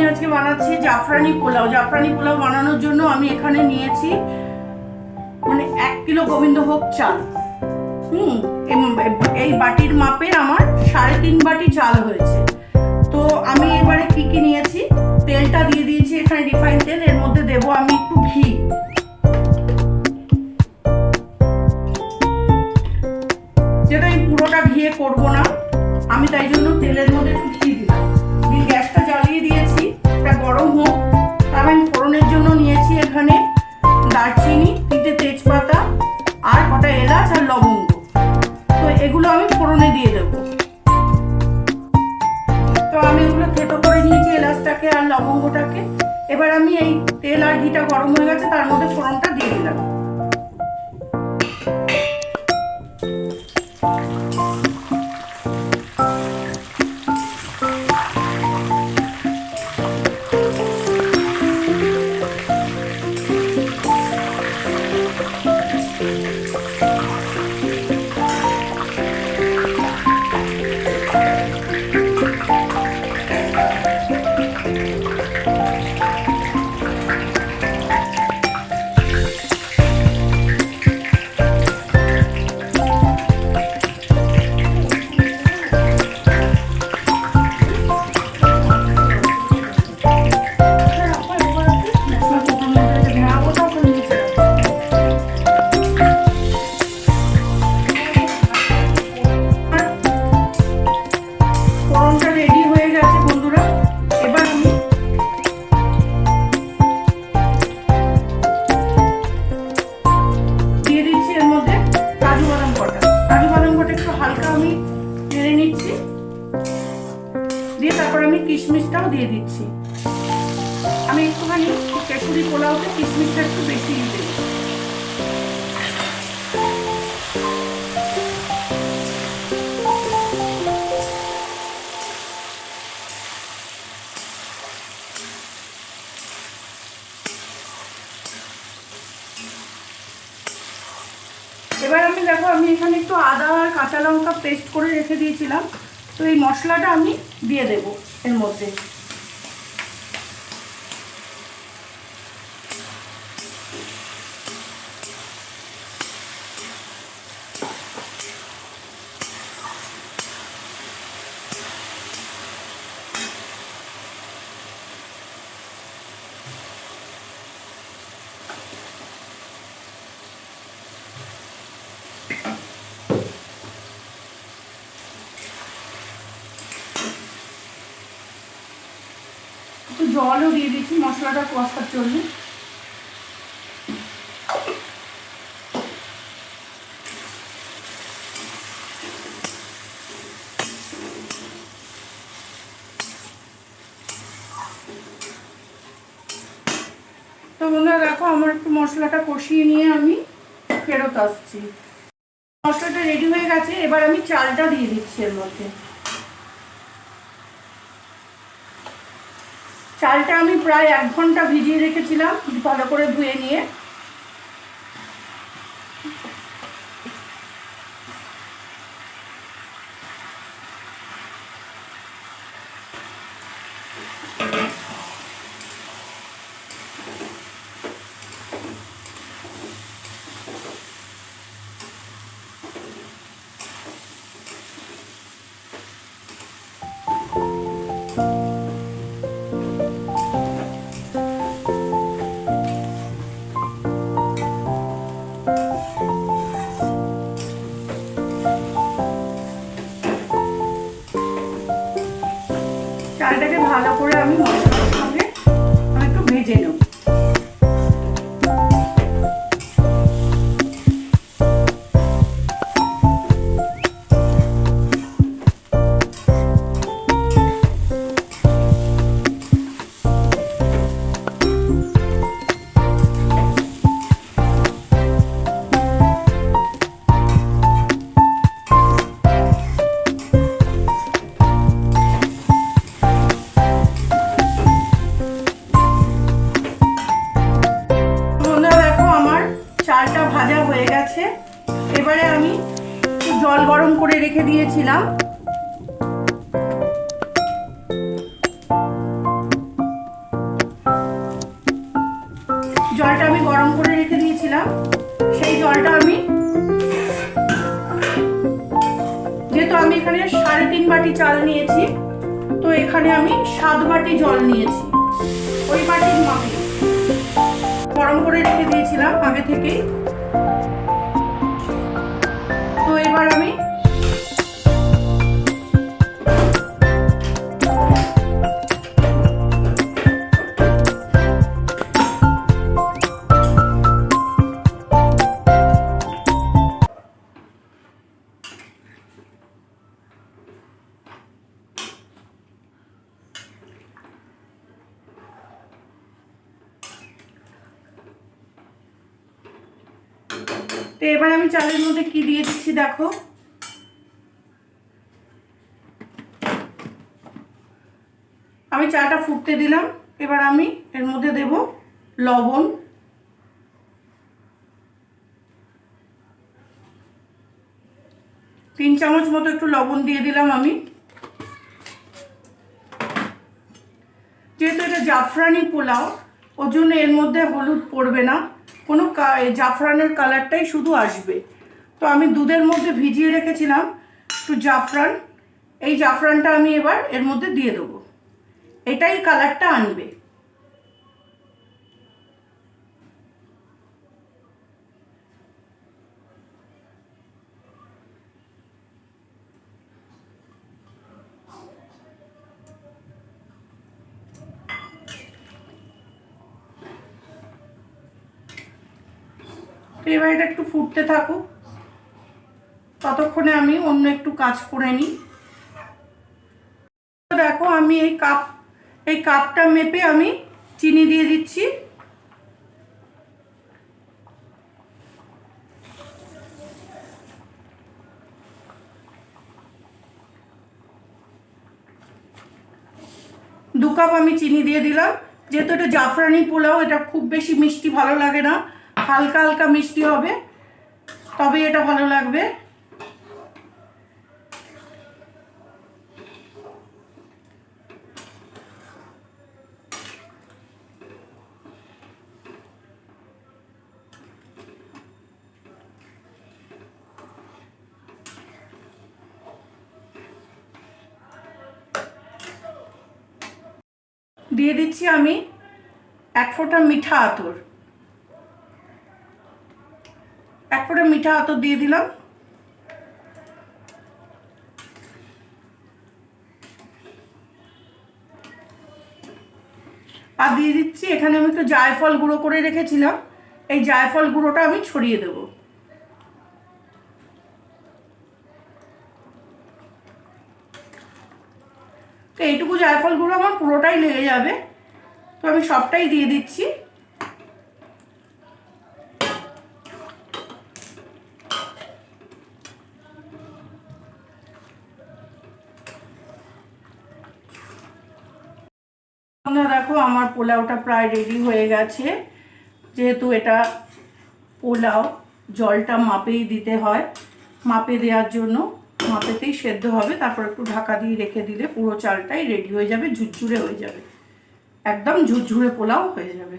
আমি আজকে বানাচ্ছি জাফরানি পোলাও। জাফরানি পোলাও বানানোর জন্য আমি এখানে নিয়েছি মানে এক কিলো গোবিন্দভোগ চাল। হুম এই বাটির মাপের আমার সাড়ে তিন বাটি চাল হয়েছে। তো আমি এবারে কি কি নিয়েছি? তেলটা দিয়ে দিয়েছি এখানে রিফাইন তেল, এর মধ্যে দেবো আমি একটু ঘি। যেটা আমি পুরোটা ঘিয়ে করব না, আমি তাই জন্য তেলের মধ্যে একটু দিয়ে দিচ্ছি। আমি একটুখানি কেশুরি পোলাওতে কিশমিশটা একটু বেশি দেবো। এবার আমি দেখো, আমি এখানে একটু আদা আর কাঁচা লঙ্কা পেস্ট করে রেখে দিয়েছিলাম। তো এই মশলাটা আমি দিয়ে দেব এর মধ্যে। জলও দিয়ে দিচ্ছি, মশলাটা কষার জন্য। তো বন্ধুরা, দেখো আমার একটু মশলাটা কষিয়ে নিয়ে আমি ফেরত আসছি। মশলাটা রেডি হয়ে গেছে, এবার আমি চালটা দিয়ে দিচ্ছি এর মধ্যে। চালটা আমি প্রায় এক ঘণ্টা ভিজিয়ে রেখেছিলাম ভালো করে ধুয়ে নিয়ে। চালটাকে ভালো করে আমি মশলার সঙ্গে আমি একটু ভেজে নেব। ভাজা হয়ে গেছে। এবারে আমি জল গরম করে রেখে দিয়েছিলাম। জলটা আমি গরম করে রেখে দিয়েছিলাম। সেই জলটা আমি যেহেতু আমি এখানে সাড়ে তিন বাটি চাল নিয়েছি, তো এখানে আমি সাত বাটি জল নিয়েছি। ওই বাটির মাপে গরম করে রেখে দিয়েছিলাম আগে থেকেই। তো তো এবার আমি চালের মধ্যে কি দিয়ে দিচ্ছি দেখো। আমি চাটা ফুটতে দিলাম, এবার আমি এর মধ্যে দেব লবণ। তিন চামচ মতো একটু লবণ দিয়ে দিলাম আমি। যেহেতু এটা জাফরানি পোলাও, ওর জন্য এর মধ্যে হলুদ পড়বে না। কোনো জাফরানের কালারটাই শুধু আসবে। তো আমি দুধের মধ্যে ভিজিয়ে রেখেছিলাম একটু জাফরান। এই জাফরানটা আমি এবার এর মধ্যে দিয়ে দেবো। এটাই কালারটা আনবে। তো এবার এটা একটু ফুটতে থাকুক। ততক্ষণে আমি অন্য একটু কাজ করে নিই। দেখো আমি এই কাপ, এই কাপটা মেপে আমি চিনি দিয়ে দিচ্ছি। দু কাপ আমি চিনি দিয়ে দিলাম। যেহেতু এটা জাফরানি পোলাও, এটা খুব বেশি মিষ্টি ভালো লাগে না। হালকা হালকা মিষ্টি হবে। তবে এটা ভালো লাগবে। দিয়ে দিচ্ছি আমি এক ফোঁটা মিঠা আতর। এক ফোঁটা মিঠা আতর দিয়ে দিলাম। আর দিয়ে দিচ্ছি, এখানে আমি একটু জায়ফল গুঁড়ো করে রেখেছিলাম। এই জায়ফল গুঁড়োটা আমি ছড়িয়ে দেব। তো এইটুকু জায়ফল গুঁড়ো আমার পুরোটাই লেগে যাবে। তো আমি সবটাই দিয়ে দিচ্ছি। তোমরা দেখো আমার পোলাওটা প্রায় রেডি হয়ে গেছে। যেহেতু এটা পোলাও, জলটা মাপেই দিতে হয়। মাপে দেওয়ার জন্য মাপেতেই সেদ্ধ হবে। তারপর একটু ঢাকা দিয়ে রেখে দিলে পুরো চালটাই রেডি হয়ে যাবে, ঝুরঝুরে হয়ে যাবে। একদম ঝুরঝুরে পোলাও হয়ে যাবে।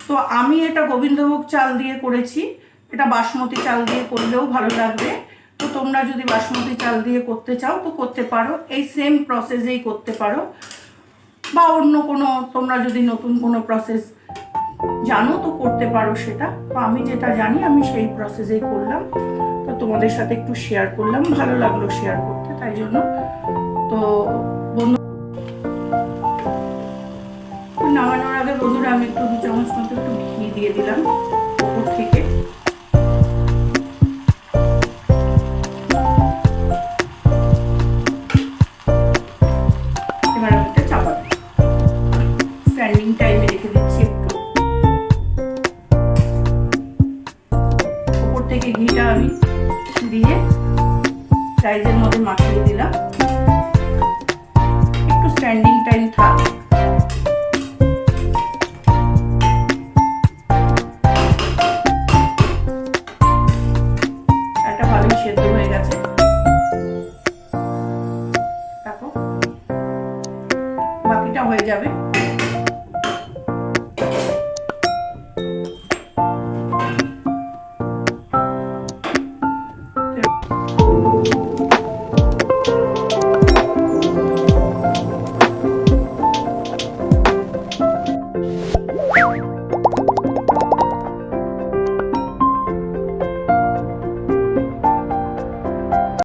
তো আমি এটা গোবিন্দভোগ চাল দিয়ে করেছি। এটা বাসমতি চাল দিয়ে করলেও ভালো লাগবে। তো তোমরা যদি বাসমতি চাল দিয়ে করতে চাও, তো করতে পারো। এই সেম প্রসেসেই করতে পারো। বা অন্য কোনো, তোমরা যদি নতুন কোনো প্রসেস জানো, তো করতে পারো সেটা। তো আমি যেটা জানি, আমি সেই প্রসেসেই করলাম। তো তোমাদের সাথে একটু শেয়ার করলাম। ভালো লাগল শেয়ার করতে, তাই জন্য। তো বন্ধু, নামানোর আগে বন্ধুরা, আমি একটু দু চামচ মতো একটু ঘি দিয়ে দিলাম। থেকে